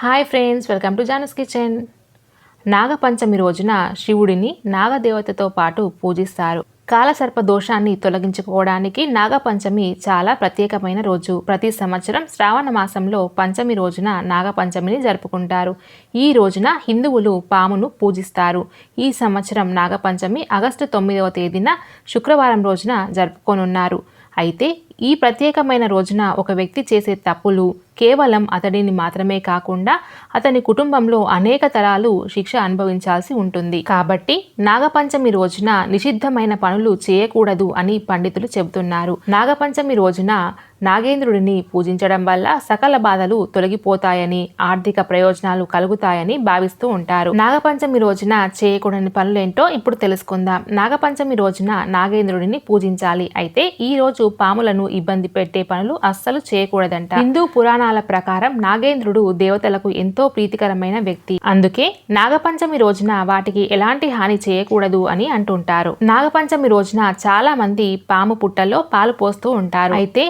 Hi friends welcome to Jana's kitchen. Nagapanchami రోజున శివుడిని నాగదేవతతో పాటు పూజిస్తారు. కాలసర్ప దోషాన్ని తొలగించుకోవడానికి నాగపంచమి చాలా ప్రత్యేకమైన రోజు. ప్రతి సంవత్సరం శ్రావణ మాసంలో పంచమి రోజున నాగపంచమిని జరుపుకుంటారు. ఈ రోజున హిందువులు పామును పూజిస్తారు. ఈ సంవత్సరం నాగపంచమి ఆగస్టు తొమ్మిదవ తేదీన శుక్రవారం రోజున జరుపుకోనున్నారు. అయితే ఈ ప్రత్యేకమైన రోజున ఒక వ్యక్తి చేసే తప్పులు కేవలం అతడిని మాత్రమే కాకుండా అతని కుటుంబంలో అనేక తరాలు శిక్ష అనుభవించాల్సి ఉంటుంది. కాబట్టి నాగపంచమి రోజున నిషిద్ధమైన పనులు చేయకూడదు అని పండితులు చెబుతున్నారు. నాగపంచమి రోజున నాగేంద్రుడిని పూజించడం వల్ల సకల బాధలు తొలగిపోతాయని ఆర్థిక ప్రయోజనాలు కలుగుతాయని భావిస్తూ ఉంటారు. నాగపంచమి రోజున చేయకూడని పనులేంటో ఇప్పుడు తెలుసుకుందాం. నాగపంచమి రోజున నాగేంద్రుడిని పూజించాలి. అయితే ఈ రోజు పాములను ఇబ్బంది పెట్టే పనులు అస్సలు చేయకూడదంట. హిందూ పురాణాల ప్రకారం నాగేంద్రుడు దేవతలకు ఎంతో ప్రీతికరమైన వ్యక్తి. అందుకే నాగపంచమి రోజున వాటికి ఎలాంటి హాని చేయకూడదు అని అంటుంటారు. నాగపంచమి రోజున చాలా మంది పాము పుట్టల్లో పాలు పోస్తూ ఉంటారు. అయితే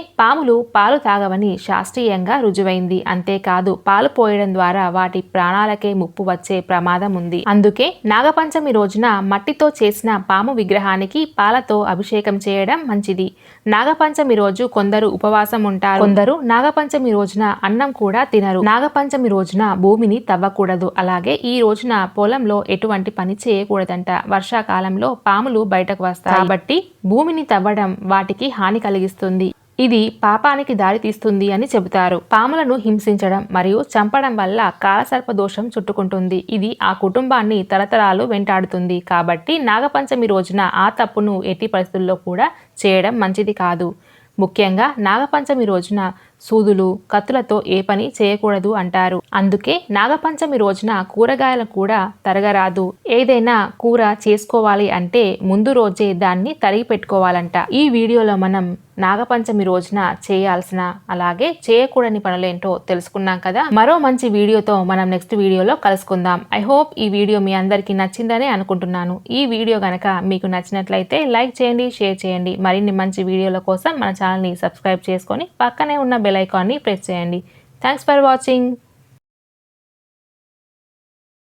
పాములు పాలు తాగవని శాస్త్రీయంగా రుజువైంది. అంతేకాదు పాలు పోయడం ద్వారా వాటి ప్రాణాలకే ముప్పు వచ్చే ప్రమాదం ఉంది. అందుకే నాగపంచమి రోజున మట్టితో చేసిన పాము విగ్రహానికి పాలతో అభిషేకం చేయడం మంచిది. నాగపంచమి రోజు కొందరు ఉపవాసం ఉంటారు. కొందరు నాగపంచమి రోజున అన్నం కూడా తినరు. నాగపంచమి రోజున భూమిని తవ్వకూడదు. అలాగే ఈ రోజున పొలంలో ఎటువంటి పని చేయకూడదంట. వర్షాకాలంలో పాములు బయటకు వస్తాయి. కాబట్టి భూమిని తవ్వడం వాటికి హాని కలిగిస్తుంది. ఇది పాపానికి దారి తీస్తుంది అని చెబుతారు. పాములను హింసించడం మరియు చంపడం వల్ల కాలసర్ప దోషం చుట్టుకుంటుంది. ఇది ఆ కుటుంబాన్ని తరతరాలు వెంటాడుతుంది. కాబట్టి నాగపంచమి రోజున ఆ తప్పును ఎట్టి పరిస్థితుల్లో కూడా చేయడం మంచిది కాదు. ముఖ్యంగా నాగపంచమి రోజున సూదులు కత్తులతో ఏ పని చేయకూడదు అంటారు. అందుకే నాగపంచమి రోజున కూరగాయలు కూడా తరగరాదు. ఏదైనా కూర చేసుకోవాలి అంటే ముందు రోజే దాన్ని తరిగి పెట్టుకోవాలంట. ఈ వీడియోలో మనం నాగపంచమి రోజున చేయాల్సిన అలాగే చేయకూడని పనులేంటో తెలుసుకున్నాం కదా. మరో మంచి వీడియోతో మనం నెక్స్ట్ వీడియోలో కలుసుకుందాం. ఐ హోప్ ఈ వీడియో మీ అందరికీ నచ్చిందనే అనుకుంటున్నాను. ఈ వీడియో కనుక మీకు నచ్చినట్లయితే లైక్ చేయండి షేర్ చేయండి. మరిన్ని మంచి వీడియోల కోసం మన ఛానల్ని సబ్స్క్రైబ్ చేసుకొని పక్కనే ఉన్న బెల్ ఐకాన్ని ప్రెస్ చేయండి. Thanks for watching